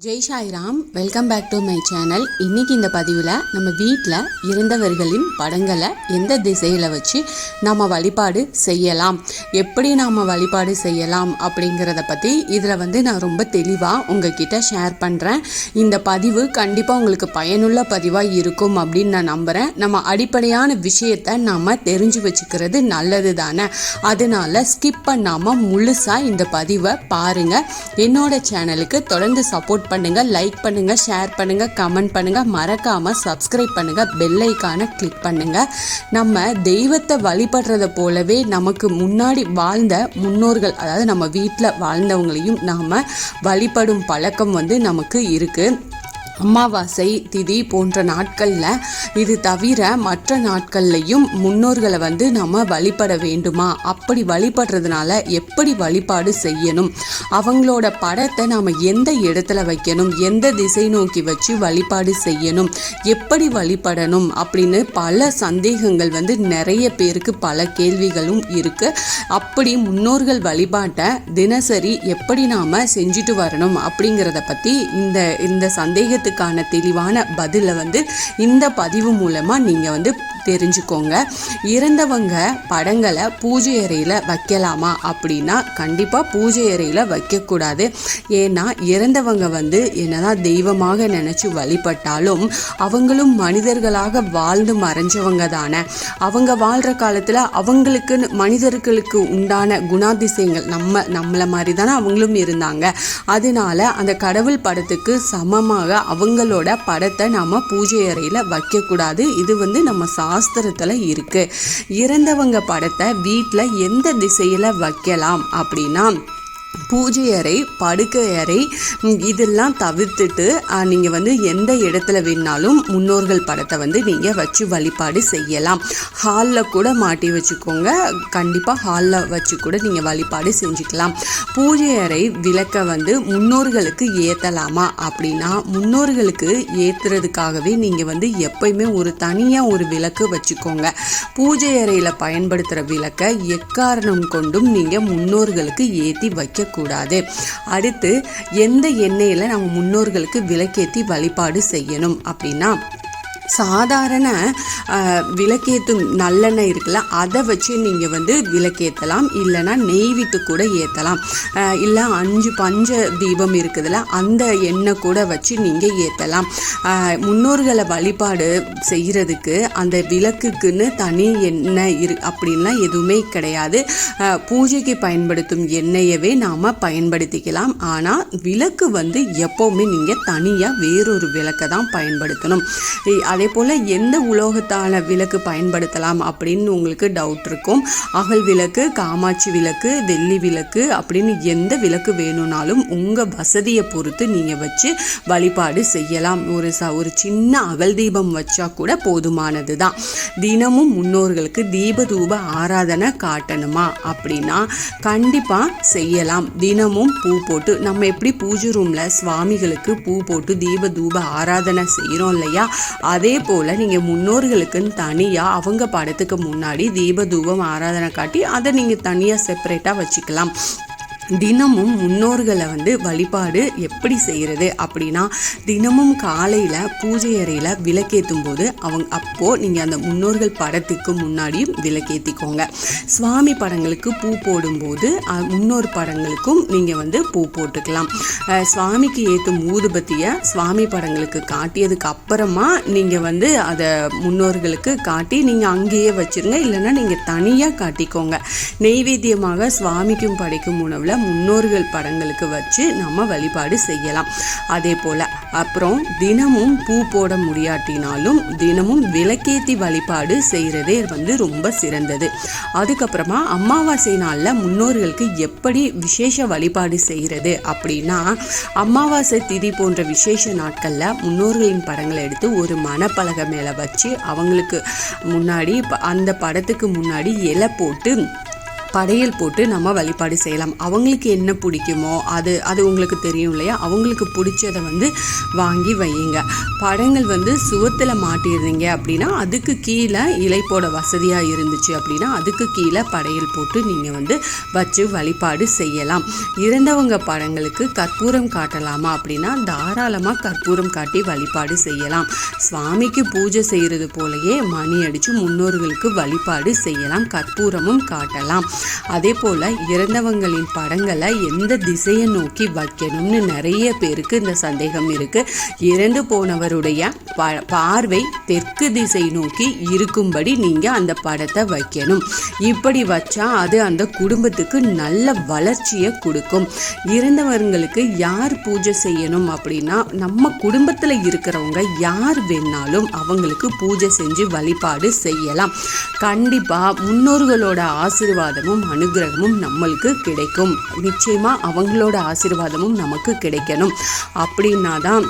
Jai Sairam welcome back to my channel இன்னைக்கு இந்த பதிவில் நம்ம வீட்டில் இருந்தவர்களின் படங்களை எந்த திசையில் வச்சு நம்ம வழிபாடு செய்யலாம்? எப்படி நாம் வழிபாடு செய்யலாம் அப்படிங்கிறத பற்றி இதில் வந்து நான் ரொம்ப தெளிவாக உங்ககிட்ட ஷேர் பண்ணுறேன் இந்த பதிவு கண்டிப்பாக உங்களுக்கு பயனுள்ள பதிவாக இருக்கும் அப்படின்னு நான் நம்புகிறேன் நம்ம அடிப்படையான விஷயத்தை நாம் தெரிஞ்சு வச்சுக்கிறது நல்லது தானே அதனால ஸ்கிப் பண்ணாமல் முழுசாக இந்த பதிவை பாருங்கள் என்னோட சேனலுக்கு தொடர்ந்து சப்போர்ட் பண்ணுங்க லைக் பண்ணுங்க ஷேர் பண்ணுங்கள் கமெண்ட் பண்ணுங்கள் மறக்காமல் சப்ஸ்கிரைப் பண்ணுங்க பெல் ஐக்கானை கிளிக் பண்ணுங்கள் நம்ம தெய்வத்தை வழிபடுறத போலவே நமக்கு முன்னாடி வாழ்ந்த முன்னோர்கள் அதாவது நம்ம வீட்டில் வாழ்ந்தவங்களையும் நாம் வழிபடும் பழக்கம் வந்து நமக்கு இருக்குது அமாவாசை திதி போன்ற நாட்களில் இது தவிர மற்ற நாட்கள்லையும் முன்னோர்களை வந்து நம்ம வழிபட வேண்டுமா? அப்படி வழிபடுறதுனால எப்படி வழிபாடு செய்யணும்? அவங்களோட படத்தை நாம் எந்த இடத்துல வைக்கணும்? எந்த திசை நோக்கி வச்சு வழிபாடு செய்யணும்? எப்படி வழிபடணும்? அப்படின்னு பல சந்தேகங்கள் வந்து நிறைய பேருக்கு பல கேள்விகளும் இருக்கு. அப்படி முன்னோர்கள் வழிபாட்டை தினசரி எப்படி நாம் செஞ்சுட்டு வரணும் அப்படிங்கிறத பற்றி இந்த இந்த சந்தேகத்துக்கான தெளிவான பதிலை வந்து இந்த பதிவு மூலமாக நீங்க வந்து தெரிஞ்சுக்கோங்க. இறந்தவங்க படங்களை பூஜை அறையில் வைக்கலாமா அப்படின்னா கண்டிப்பாக பூஜை அறையில் வைக்கக்கூடாது. ஏன்னா இறந்தவங்க வந்து என்னதான் தெய்வமாக நினச்சி வழிபட்டாலும் அவங்களும் மனிதர்களாக வாழ்ந்து மறைஞ்சவங்க தானே. அவங்க வாழ்கிற காலத்தில் அவங்களுக்கு மனிதர்களுக்கு உண்டான குணாதிசயங்கள் நம்ம நம்மளை மாதிரி தானே அவங்களும் இருந்தாங்க. அதனால அந்த கடவுள் படத்துக்கு சமமாக அவங்களோட படத்தை நம்ம பூஜை அறையில் வைக்கக்கூடாது. இது வந்து நம்ம சா சாஸ்திரத்தில் இருக்கு. இறந்தவங்க படத்தை வீட்டில் எந்த திசையில் வைக்கலாம் அப்படின்னா பூஜை அறை படுக்கை அறை இதெல்லாம் தவிர்த்துட்டு நீங்கள் வந்து எந்த இடத்துல வேணாலும் முன்னோர்கள் படத்தை வந்து நீங்கள் வச்சு வழிபாடு செய்யலாம். ஹாலில் கூட மாட்டி வச்சுக்கோங்க. கண்டிப்பாக ஹாலில் வச்சு கூட நீங்கள் வழிபாடு செஞ்சுக்கலாம். பூஜை அறை விளக்கை வந்து முன்னோர்களுக்கு ஏற்றலாமா அப்படின்னா முன்னோர்களுக்கு ஏற்றுறதுக்காகவே நீங்கள் வந்து எப்பயுமே ஒரு தனியாக ஒரு விளக்கு வச்சுக்கோங்க. பூஜை அறையில் பயன்படுத்துகிற விளக்கை எக்காரணம் கொண்டும் நீங்கள் முன்னோர்களுக்கு ஏற்றி வைக்கக்கூடாது. அடுத்து எந்த எண்ணெயில் நம்ம முன்னோர்களுக்கு விளக்கேற்றி வழிபாடு செய்யணும் அப்படின்னா சாதாரண விளக்கேற்றும் நல்லெண்ணெய் இருக்குல்ல அதை வச்சு நீங்கள் வந்து விளக்கேற்றலாம் இல்லைன்னா நெய் விட்டு கூட ஏற்றலாம் இல்லை அஞ்சு பஞ்ச தீபம் இருக்குதுல்ல அந்த எண்ணெய் கூட வச்சு நீங்கள் ஏற்றலாம் முன்னோர்களை வழிபாடு செய்கிறதுக்கு அந்த விளக்குக்குன்னு தனி எண்ணெய் இரு அப்படின்லாம் எதுவுமே கிடையாது. பூஜைக்கு பயன்படுத்தும் எண்ணெயவே நாம் பயன்படுத்திக்கலாம். ஆனால் விளக்கு வந்து எப்போவுமே நீங்கள் தனியாக வேறொரு விளக்கை தான் பயன்படுத்தணும். அது அதே போல் எந்த உலோகத்தான விளக்கு பயன்படுத்தலாம் அப்படின்னு உங்களுக்கு டவுட் இருக்கும். அகல் விளக்கு காமாட்சி விளக்கு வெள்ளி விளக்கு அப்படின்னு எந்த விளக்கு வேணும்னாலும் உங்கள் வசதியை பொறுத்து நீங்கள் வச்சு வழிபாடு செய்யலாம். ஒரு ச ஒரு சின்ன அகல் தீபம் வச்சா கூட போதுமானது தான் தினமும் முன்னோர்களுக்கு தீப தூப ஆராதனை காட்டணுமா அப்படின்னா கண்டிப்பாக செய்யலாம். தினமும் பூ போட்டு நம்ம எப்படி பூஜை ரூமில் சுவாமிகளுக்கு பூ போட்டு தீப தூப ஆராதனை செய்கிறோம் இல்லையா? அதே போல் நீங்கள் முன்னோர்களுக்குன்னு தனியாக அவங்க படத்துக்கு முன்னாடி தீப தூபம் ஆராதனை காட்டி அதை நீங்கள் தனியாக செப்பரேட்டாக வச்சுக்கலாம். தினமும் முன்னோர்களை வந்து வழிபாடு எப்படி செய்கிறது அப்படின்னா தினமும் காலையில் பூஜை அறையில் விளக்கேற்றும் போது அவங்க அப்போது நீங்கள் அந்த முன்னோர்கள் படத்துக்கு முன்னாடியும் விளக்கேற்றிக்கோங்க சுவாமி படங்களுக்கு பூ போடும்போது முன்னோர் படங்களுக்கும் நீங்கள் வந்து பூ போட்டுக்கலாம். சுவாமிக்கு ஏற்றும் ஊதுபத்தியை சுவாமி படங்களுக்கு காட்டியதுக்கு அப்புறமா நீங்கள் வந்து அதை முன்னோர்களுக்கு காட்டி நீங்கள் அங்கேயே வச்சுருங்க. இல்லைன்னா நீங்கள் தனியாக காட்டிக்கோங்க. நெய்வேத்தியமாக சுவாமிக்கும் படைக்கும் உணவில் முன்னோர்கள் படங்களுக்கு வச்சு நம்ம வழிபாடு செய்யலாம். அதே போல் அப்புறம் தினமும் பூ போட முடியாட்டினாலும் தினமும் விளக்கேத்தி வழிபாடு செய்கிறதே வந்து ரொம்ப சிறந்தது. அதுக்கப்புறமா அமாவாசை நாளில் முன்னோர்களுக்கு எப்படி விசேஷ வழிபாடு செய்கிறது அப்படின்னா அமாவாசை திதி போன்ற விசேஷ நாட்களில் முன்னோர்களின் படங்களை எடுத்து ஒரு மணப்பலகை மேலே வச்சு அவங்களுக்கு முன்னாடி அந்த படத்துக்கு முன்னாடி இலை போட்டு படையல் போட்டு நம்ம வழிபாடு செய்யலாம். அவங்களுக்கு என்ன பிடிக்குமோ அது அது உங்களுக்கு தெரியும் இல்லையா? அவங்களுக்கு பிடிச்சதை வந்து வாங்கி வையுங்க. படங்கள் வந்து சுவத்தில் மாட்டிடுறீங்க அப்படின்னா அதுக்கு கீழே இலை போட வசதியாக இருந்துச்சு அப்படின்னா அதுக்கு கீழே படையல் போட்டு நீங்கள் வந்து வச்சு வழிபாடு செய்யலாம். இறந்தவங்க படங்களுக்கு கற்பூரம் காட்டலாமா அப்படின்னா தாராளமாக கற்பூரம் காட்டி வழிபாடு செய்யலாம். சுவாமிக்கு பூஜை செய்கிறது போலயே மணி அடித்து முன்னோர்களுக்கு வழிபாடு செய்யலாம். கற்பூரமும் காட்டலாம். அதே போல் இறந்தவங்களின் படங்களை எந்த திசையை நோக்கி வைக்கணும்னு நிறைய பேருக்கு இந்த சந்தேகம் இருக்குது இறந்து போனவருடைய ப பார்வை தெற்கு திசை நோக்கி இருக்கும்படி நீங்கள் அந்த படத்தை வைக்கணும். இப்படி வச்சா அது அந்த குடும்பத்துக்கு நல்ல வளர்ச்சியை கொடுக்கும். இறந்தவர்களுக்கு யார் பூஜை செய்யணும் அப்படின்னா நம்ம குடும்பத்தில் இருக்கிறவங்க யார் வேணாலும் அவங்களுக்கு பூஜை செஞ்சு வழிபாடு செய்யலாம். கண்டிப்பாக முன்னோர்களோட ஆசீர்வாதமும் அனுகிரகமும் நம்மளுக்கு கிடைக்கும். நிச்சயமாக அவங்களோட ஆசீர்வாதமும் நமக்கு கிடைக்கணும். அப்படின்னா தான்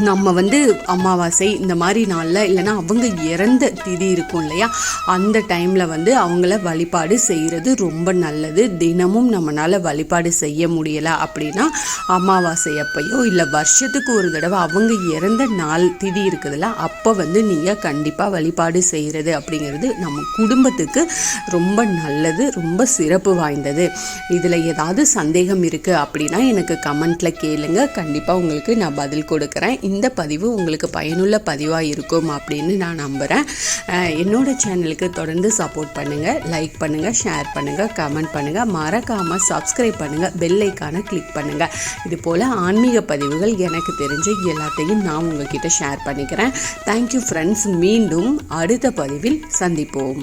நம்ம வந்து அமாவாசை இந்த மாதிரி நாளில் இல்லைன்னா அவங்க இறந்த திதி இருக்கும் இல்லையா? அந்த டைமில் வந்து அவங்கள வழிபாடு செய்கிறது ரொம்ப நல்லது. தினமும் நம்மளால் வழிபாடு செய்ய முடியலை அப்படின்னா அமாவாசை அப்பையோ இல்லை வருஷத்துக்கு ஒரு தடவை அவங்க இறந்த நாள் திதி இருக்குதுல்ல அப்போ வந்து நீங்கள் கண்டிப்பாக வழிபாடு செய்கிறது அப்படிங்கிறது நம்ம குடும்பத்துக்கு ரொம்ப நல்லது ரொம்ப சிறப்பு வாய்ந்தது. இதில் ஏதாவது சந்தேகம் இருக்குது அப்படின்னா எனக்கு கமெண்ட்டில் கேளுங்க. கண்டிப்பாக உங்களுக்கு நான் பதில் கொடுக்குறேன். இந்த பதிவு உங்களுக்கு பயனுள்ள பதிவாக இருக்கும் அப்படின்னு நான் நம்புகிறேன் என்னோட சேனலுக்கு தொடர்ந்து சப்போர்ட் பண்ணுங்கள் லைக் பண்ணுங்கள் ஷேர் பண்ணுங்கள் கமெண்ட் பண்ணுங்கள் மறக்காமல் சப்ஸ்கிரைப் பண்ணுங்கள் பெல் ஐக்கானை கிளிக் பண்ணுங்கள் இது போல் ஆன்மீக பதிவுகள் எனக்கு தெரிஞ்ச எல்லாத்தையும் நான் உங்ககிட்ட ஷேர் பண்ணிக்கிறேன். தேங்க்யூ ஃப்ரெண்ட்ஸ் மீண்டும் அடுத்த பதிவில் சந்திப்போம்.